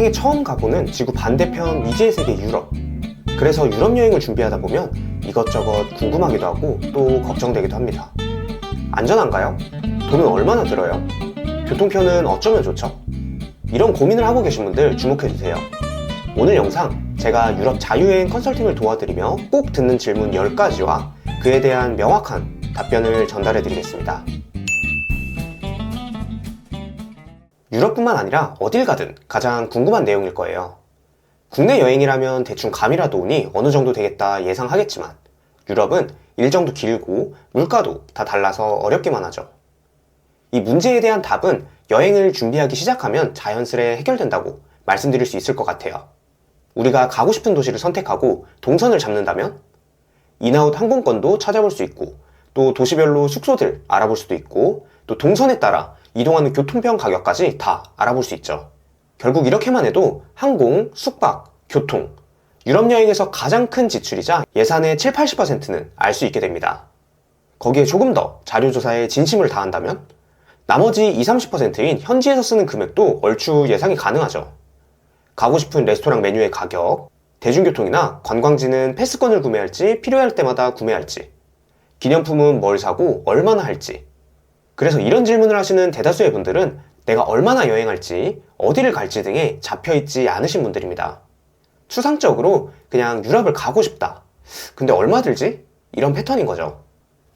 생애 처음 가보는 지구 반대편 미지의 세계 유럽. 그래서 유럽 여행을 준비하다 보면 이것저것 궁금하기도 하고 또 걱정되기도 합니다. 안전한가요? 돈은 얼마나 들어요? 교통편은 어쩌면 좋죠? 이런 고민을 하고 계신 분들 주목해주세요. 오늘 영상 제가 유럽 자유여행 컨설팅을 도와드리며 꼭 듣는 질문 10가지와 그에 대한 명확한 답변을 전달해 드리겠습니다. 유럽뿐만 아니라 어딜 가든 가장 궁금한 내용일 거예요. 국내 여행이라면 대충 감이라도 오니 어느 정도 되겠다 예상하겠지만 유럽은 일정도 길고 물가도 다 달라서 어렵기만 하죠. 이 문제에 대한 답은 여행을 준비하기 시작하면 자연스레 해결된다고 말씀드릴 수 있을 것 같아요. 우리가 가고 싶은 도시를 선택하고 동선을 잡는다면 인아웃 항공권도 찾아볼 수 있고 또 도시별로 숙소들 알아볼 수도 있고 또 동선에 따라 이동하는 교통편 가격까지 다 알아볼 수 있죠. 결국 이렇게만 해도 항공, 숙박, 교통, 유럽 여행에서 가장 큰 지출이자 예산의 7, 80%는 알 수 있게 됩니다. 거기에 조금 더 자료조사에 진심을 다한다면 나머지 20, 30%인 현지에서 쓰는 금액도 얼추 예상이 가능하죠. 가고 싶은 레스토랑 메뉴의 가격, 대중교통이나 관광지는 패스권을 구매할지 필요할 때마다 구매할지, 기념품은 뭘 사고 얼마나 할지. 그래서 이런 질문을 하시는 대다수의 분들은 내가 얼마나 여행할지, 어디를 갈지 등에 잡혀있지 않으신 분들입니다. 추상적으로 그냥 유럽을 가고 싶다. 근데 얼마 들지? 이런 패턴인 거죠.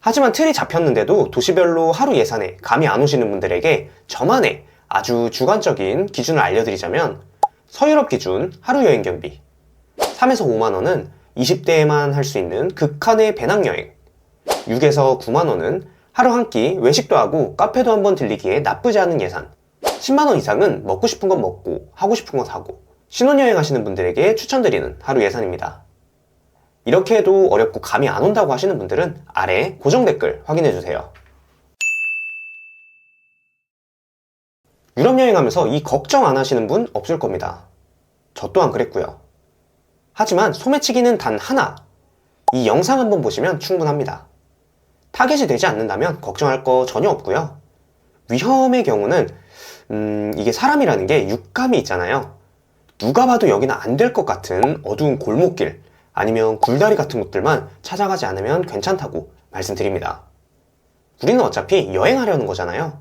하지만 틀이 잡혔는데도 도시별로 하루 예산에 감이 안 오시는 분들에게 저만의 아주 주관적인 기준을 알려드리자면 서유럽 기준 하루 여행 경비 3에서 5만원은 20대에만 할 수 있는 극한의 배낭여행 6에서 9만원은 하루 한 끼 외식도 하고 카페도 한번 들리기에 나쁘지 않은 예산 10만원 이상은 먹고 싶은 건 먹고 하고 싶은 건 사고 신혼여행 하시는 분들에게 추천드리는 하루 예산입니다 이렇게 해도 어렵고 감이 안 온다고 하시는 분들은 아래 고정 댓글 확인해 주세요. 유럽 여행하면서 이 걱정 안 하시는 분 없을 겁니다. 저 또한 그랬고요. 하지만 소매치기는 단 하나. 이 영상 한번 보시면 충분합니다. 타겟이 되지 않는다면 걱정할 거 전혀 없고요. 위험의 경우는 음, 이게 사람이라는 게 육감이 있잖아요. 누가 봐도 여기는 안 될 것 같은 어두운 골목길, 아니면 굴다리 같은 곳들만 찾아가지 않으면 괜찮다고 말씀드립니다. 우리는 어차피 여행하려는 거잖아요.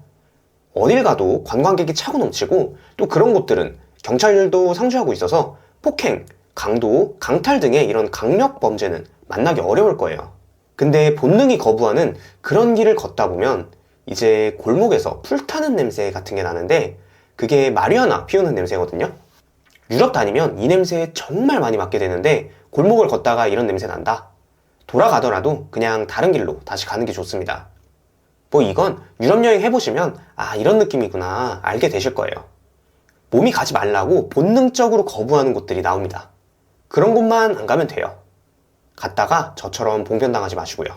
어딜 가도 관광객이 차고 넘치고 또 그런 곳들은 경찰들도 상주하고 있어서 폭행, 강도, 강탈 등의 이런 강력 범죄는 만나기 어려울 거예요. 근데 본능이 거부하는 그런 길을 걷다 보면 이제 골목에서 풀 타는 냄새 같은 게 나는데 그게 마리아나 피우는 냄새거든요. 유럽 다니면 이 냄새에 정말 많이 맡게 되는데 골목을 걷다가 이런 냄새 난다. 돌아가더라도 그냥 다른 길로 다시 가는 게 좋습니다. 뭐 이건 유럽 여행 해보시면 아 이런 느낌이구나 알게 되실 거예요. 몸이 가지 말라고 본능적으로 거부하는 곳들이 나옵니다. 그런 곳만 안 가면 돼요. 갔다가 저처럼 봉변당하지 마시고요.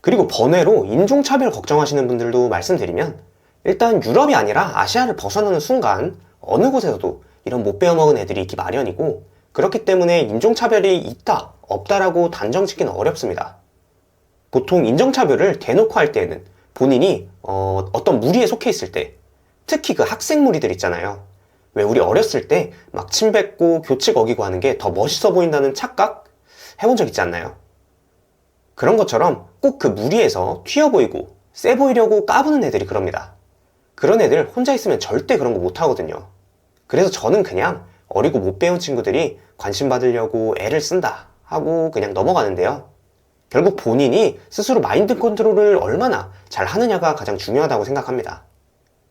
그리고 번외로 인종차별 걱정하시는 분들도 말씀드리면 일단 유럽이 아니라 아시아를 벗어나는 순간 어느 곳에서도 이런 못 배워먹은 애들이 있기 마련이고 그렇기 때문에 인종차별이 있다, 없다라고 단정 짓기는 어렵습니다. 보통 인종차별을 대놓고 할 때는 본인이 어, 떤 무리에 속해 있을 때 특히 그 학생 무리들 있잖아요. 왜 우리 어렸을 때 막 침뱉고 교칙 어기고 하는 게 더 멋있어 보인다는 착각 해본 적 있지 않나요? 그런 것처럼 꼭 그 무리에서 튀어 보이고 세 보이려고 까부는 애들이 그럽니다. 그런 애들 혼자 있으면 절대 그런 거 못 하거든요. 그래서 저는 그냥 어리고 못 배운 친구들이 관심 받으려고 애를 쓴다 하고 그냥 넘어가는데요. 결국 본인이 스스로 마인드 컨트롤을 얼마나 잘 하느냐가 가장 중요하다고 생각합니다.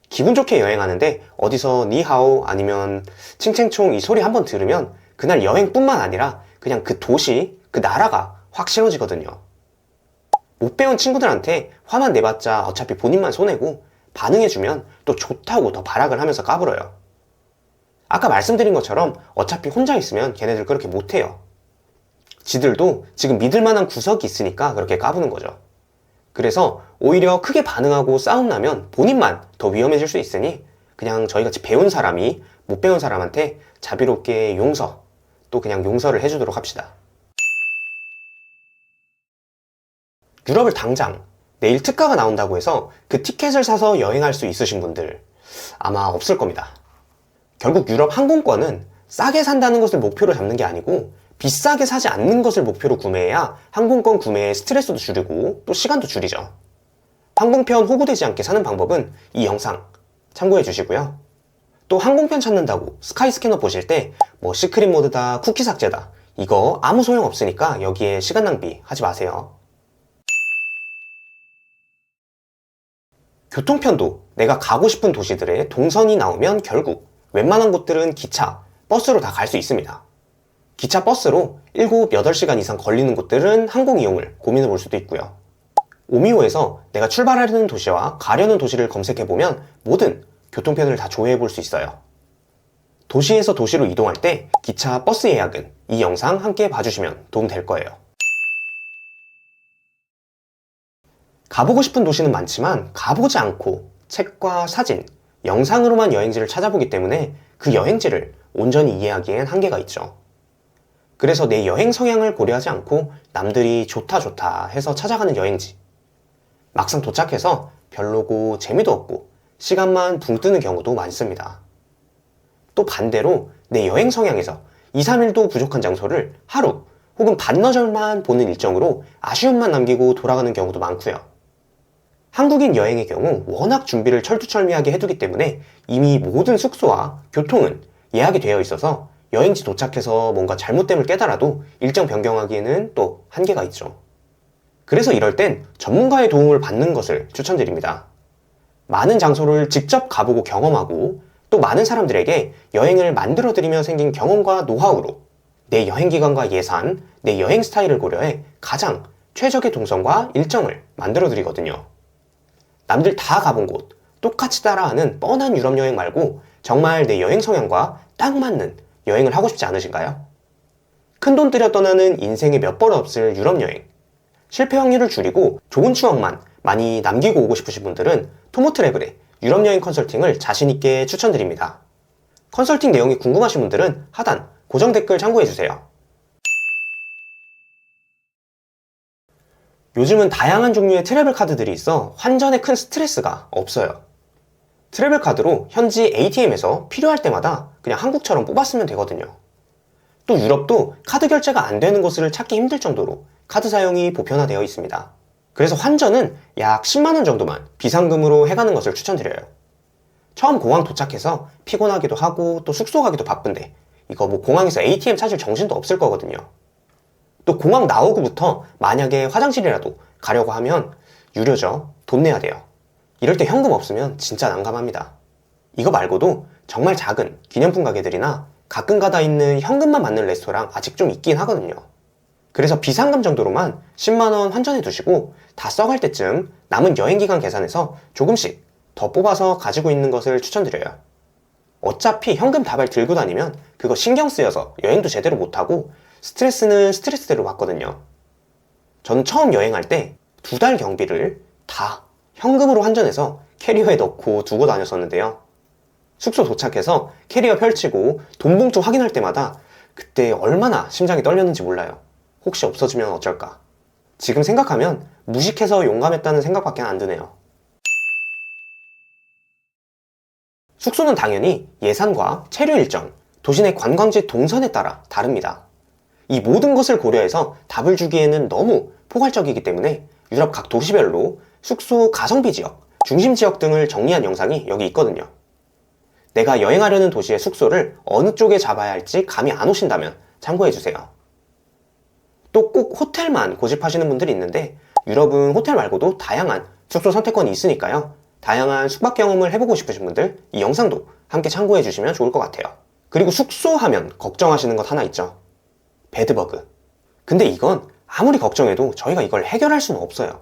기분 좋게 여행하는데 어디서 니하오 아니면 칭칭총 이 소리 한번 들으면 그날 여행뿐만 아니라 그냥 그 도시, 그 나라가 확 싫어지거든요. 못 배운 친구들한테 화만 내봤자 어차피 본인만 손해고 반응해주면 또 좋다고 더 발악을 하면서 까불어요. 아까 말씀드린 것처럼 어차피 혼자 있으면 걔네들 그렇게 못해요. 지들도 지금 믿을 만한 구석이 있으니까 그렇게 까부는 거죠. 그래서 오히려 크게 반응하고 싸움 나면 본인만 더 위험해질 수 있으니 그냥 저희같이 배운 사람이 못 배운 사람한테 자비롭게 용서 또 그냥 용서를 해주도록 합시다. 유럽을 당장 내일 특가가 나온다고 해서 그 티켓을 사서 여행할 수 있으신 분들 아마 없을 겁니다. 결국 유럽 항공권은 싸게 산다는 것을 목표로 잡는 게 아니고 비싸게 사지 않는 것을 목표로 구매해야 항공권 구매의 스트레스도 줄이고 또 시간도 줄이죠. 항공편 호구되지 않게 사는 방법은 이 영상 참고해 주시고요. 또 항공편 찾는다고 스카이 스캐너 보실 때 뭐 시크릿 모드다, 쿠키 삭제다 이거 아무 소용 없으니까 여기에 시간 낭비 하지 마세요. 교통편도 내가 가고 싶은 도시들의 동선이 나오면 결국 웬만한 곳들은 기차, 버스로 다 갈 수 있습니다. 기차, 버스로 7, 8시간 이상 걸리는 곳들은 항공 이용을 고민해 볼 수도 있고요. 오미오에서 내가 출발하려는 도시와 가려는 도시를 검색해 보면 모든 교통편을 다 조회해 볼 수 있어요. 도시에서 도시로 이동할 때 기차, 버스 예약은 이 영상 함께 봐주시면 도움 될 거예요. 가보고 싶은 도시는 많지만 가보지 않고 책과 사진, 영상으로만 여행지를 찾아보기 때문에 그 여행지를 온전히 이해하기엔 한계가 있죠. 그래서 내 여행 성향을 고려하지 않고 남들이 좋다 좋다 해서 찾아가는 여행지. 막상 도착해서 별로고 재미도 없고 시간만 붕 뜨는 경우도 많습니다. 또 반대로 내 여행 성향에서 2, 3일도 부족한 장소를 하루 혹은 반나절만 보는 일정으로 아쉬움만 남기고 돌아가는 경우도 많고요. 한국인 여행의 경우 워낙 준비를 철두철미하게 해두기 때문에 이미 모든 숙소와 교통은 예약이 되어 있어서 여행지 도착해서 뭔가 잘못됨을 깨달아도 일정 변경하기에는 또 한계가 있죠. 그래서 이럴 땐 전문가의 도움을 받는 것을 추천드립니다. 많은 장소를 직접 가보고 경험하고 또 많은 사람들에게 여행을 만들어드리며 생긴 경험과 노하우로 내 여행 기간과 예산, 내 여행 스타일을 고려해 가장 최적의 동선과 일정을 만들어드리거든요. 남들 다 가본 곳, 똑같이 따라하는 뻔한 유럽 여행 말고 정말 내 여행 성향과 딱 맞는 여행을 하고 싶지 않으신가요? 큰 돈 들여 떠나는 인생에 몇번 없을 유럽 여행. 실패 확률을 줄이고 좋은 추억만 많이 남기고 오고 싶으신 분들은 토모트래블의 유럽 여행 컨설팅을 자신있게 추천드립니다. 컨설팅 내용이 궁금하신 분들은 하단 고정 댓글 참고해주세요. 요즘은 다양한 종류의 트래블 카드들이 있어 환전에 큰 스트레스가 없어요. 트래블 카드로 현지 ATM에서 필요할 때마다 그냥 한국처럼 뽑았으면 되거든요. 또 유럽도 카드 결제가 안 되는 곳을 찾기 힘들 정도로 카드 사용이 보편화되어 있습니다. 그래서 환전은 약 10만원 정도만 비상금으로 해가는 것을 추천드려요. 처음 공항 도착해서 피곤하기도 하고 또 숙소 가기도 바쁜데 이거 뭐 공항에서 ATM 찾을 정신도 없을 거거든요. 또 공항 나오고부터 만약에 화장실이라도 가려고 하면 유료죠. 돈 내야 돼요. 이럴 때 현금 없으면 진짜 난감합니다. 이거 말고도 정말 작은 기념품 가게들이나 가끔 가다 있는 현금만 받는 레스토랑 아직 좀 있긴 하거든요. 그래서 비상금 정도로만 10만원 환전해 두시고 다 써갈 때쯤 남은 여행 기간 계산해서 조금씩 더 뽑아서 가지고 있는 것을 추천드려요. 어차피 현금 다발 들고 다니면 그거 신경 쓰여서 여행도 제대로 못하고 스트레스는 스트레스대로 받거든요. 저는 처음 여행할 때 두 달 경비를 다 현금으로 환전해서 캐리어에 넣고 두고 다녔었는데요. 숙소 도착해서 캐리어 펼치고 돈 봉투 확인할 때마다 그때 얼마나 심장이 떨렸는지 몰라요. 혹시 없어지면 어쩔까. 지금 생각하면 무식해서 용감했다는 생각밖에 안 드네요. 숙소는 당연히 예산과 체류 일정, 도시 내 관광지 동선에 따라 다릅니다. 이 모든 것을 고려해서 답을 주기에는 너무 포괄적이기 때문에 유럽 각 도시별로 숙소 가성비 지역, 중심 지역 등을 정리한 영상이 여기 있거든요. 내가 여행하려는 도시의 숙소를 어느 쪽에 잡아야 할지 감이 안 오신다면 참고해주세요. 또 꼭 호텔만 고집하시는 분들이 있는데 유럽은 호텔 말고도 다양한 숙소 선택권이 있으니까요. 다양한 숙박 경험을 해보고 싶으신 분들 이 영상도 함께 참고해 주시면 좋을 것 같아요. 그리고 숙소 하면 걱정하시는 것 하나 있죠. 배드버그. 근데 이건 아무리 걱정해도 저희가 이걸 해결할 수는 없어요.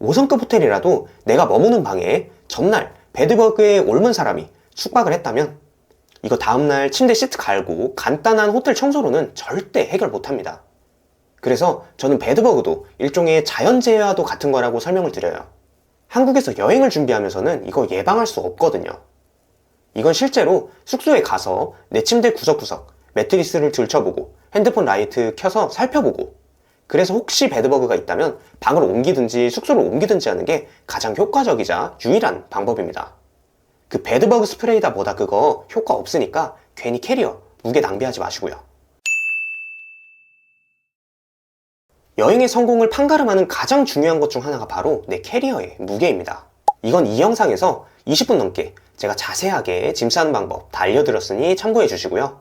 5성급 호텔이라도 내가 머무는 방에 전날 배드버그에 옮은 사람이 숙박을 했다면 이거 다음날 침대 시트 갈고 간단한 호텔 청소로는 절대 해결 못합니다. 그래서 저는 배드버그도 일종의 자연재해와도 같은 거라고 설명을 드려요. 한국에서 여행을 준비하면서는 이거 예방할 수 없거든요. 이건 실제로 숙소에 가서 내 침대 구석구석 매트리스를 들춰보고 핸드폰 라이트 켜서 살펴보고 그래서 혹시 배드버그가 있다면 방을 옮기든지 숙소를 옮기든지 하는 게 가장 효과적이자 유일한 방법입니다. 그 배드버그 스프레이다 뭐다 그거 효과 없으니까 괜히 캐리어 무게 낭비하지 마시고요. 여행의 성공을 판가름하는 가장 중요한 것 중 하나가 바로 내 캐리어의 무게입니다. 이건 이 영상에서 20분 넘게 제가 자세하게 짐 싸는 방법 다 알려드렸으니 참고해 주시고요.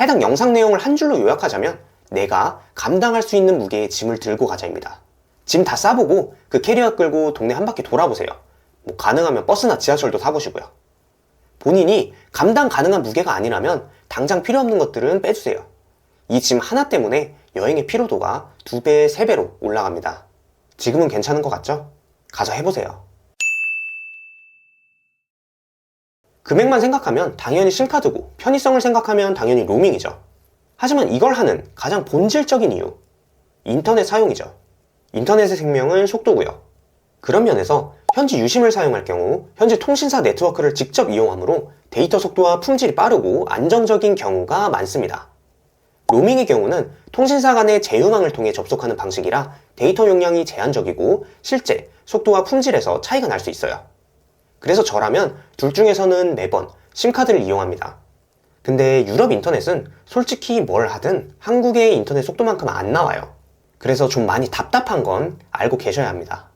해당 영상 내용을 한 줄로 요약하자면 내가 감당할 수 있는 무게의 짐을 들고 가자입니다. 짐 다 싸보고 그 캐리어 끌고 동네 한 바퀴 돌아보세요. 뭐 가능하면 버스나 지하철도 타보시고요. 본인이 감당 가능한 무게가 아니라면 당장 필요 없는 것들은 빼주세요. 이 짐 하나 때문에 여행의 피로도가 두 배, 세 배로 올라갑니다. 지금은 괜찮은 것 같죠? 가서 해보세요. 금액만 생각하면 당연히 신카드고 편의성을 생각하면 당연히 로밍이죠. 하지만 이걸 하는 가장 본질적인 이유, 인터넷 사용이죠. 인터넷의 생명은 속도고요. 그런 면에서 현지 유심을 사용할 경우 현지 통신사 네트워크를 직접 이용하므로 데이터 속도와 품질이 빠르고 안정적인 경우가 많습니다. 로밍의 경우는 통신사 간의 제휴망을 통해 접속하는 방식이라 데이터 용량이 제한적이고 실제 속도와 품질에서 차이가 날 수 있어요. 그래서 저라면 둘 중에서는 매번 심카드를 이용합니다. 근데 유럽 인터넷은 솔직히 뭘 하든 한국의 인터넷 속도만큼 안 나와요. 그래서 좀 많이 답답한 건 알고 계셔야 합니다.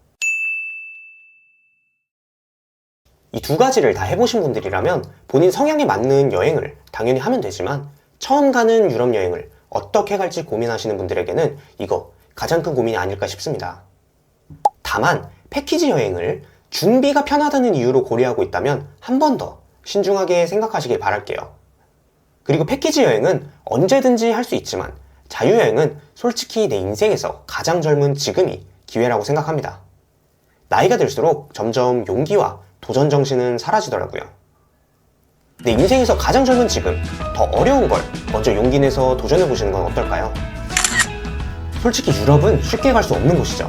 이 두 가지를 다 해보신 분들이라면 본인 성향에 맞는 여행을 당연히 하면 되지만 처음 가는 유럽 여행을 어떻게 갈지 고민하시는 분들에게는 이거 가장 큰 고민이 아닐까 싶습니다. 다만 패키지 여행을 준비가 편하다는 이유로 고려하고 있다면 한 번 더 신중하게 생각하시길 바랄게요. 그리고 패키지 여행은 언제든지 할 수 있지만 자유여행은 솔직히 내 인생에서 가장 젊은 지금이 기회라고 생각합니다. 나이가 들수록 점점 용기와 도전 정신은 사라지더라고요. 내 인생에서 가장 젊은 지금 더 어려운 걸 먼저 용기 내서 도전해 보시는 건 어떨까요? 솔직히 유럽은 쉽게 갈 수 없는 곳이죠.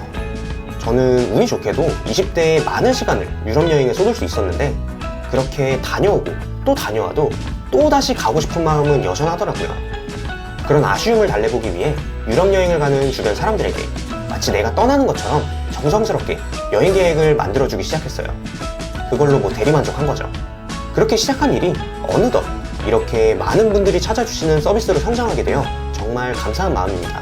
저는 운이 좋게도 20대에 많은 시간을 유럽 여행에 쏟을 수 있었는데 그렇게 다녀오고 또 다녀와도 또 다시 가고 싶은 마음은 여전하더라고요. 그런 아쉬움을 달래보기 위해 유럽 여행을 가는 주변 사람들에게 마치 내가 떠나는 것처럼 정성스럽게 여행 계획을 만들어주기 시작했어요. 그걸로 뭐 대리만족한 거죠. 그렇게 시작한 일이 어느덧 이렇게 많은 분들이 찾아주시는 서비스로 성장하게 되어 정말 감사한 마음입니다.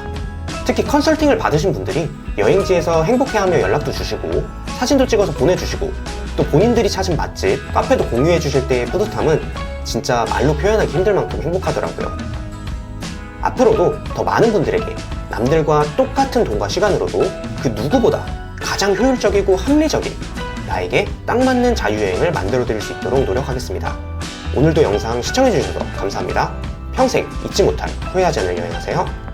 특히 컨설팅을 받으신 분들이 여행지에서 행복해하며 연락도 주시고 사진도 찍어서 보내주시고 또 본인들이 찾은 맛집, 카페도 공유해 주실 때의 뿌듯함은 진짜 말로 표현하기 힘들 만큼 행복하더라고요. 앞으로도 더 많은 분들에게 남들과 똑같은 돈과 시간으로도 그 누구보다 가장 효율적이고 합리적인 나에게 딱 맞는 자유여행을 만들어 드릴 수 있도록 노력하겠습니다. 오늘도 영상 시청해 주셔서 감사합니다. 평생 잊지 못할 후회하지 않을 여행하세요.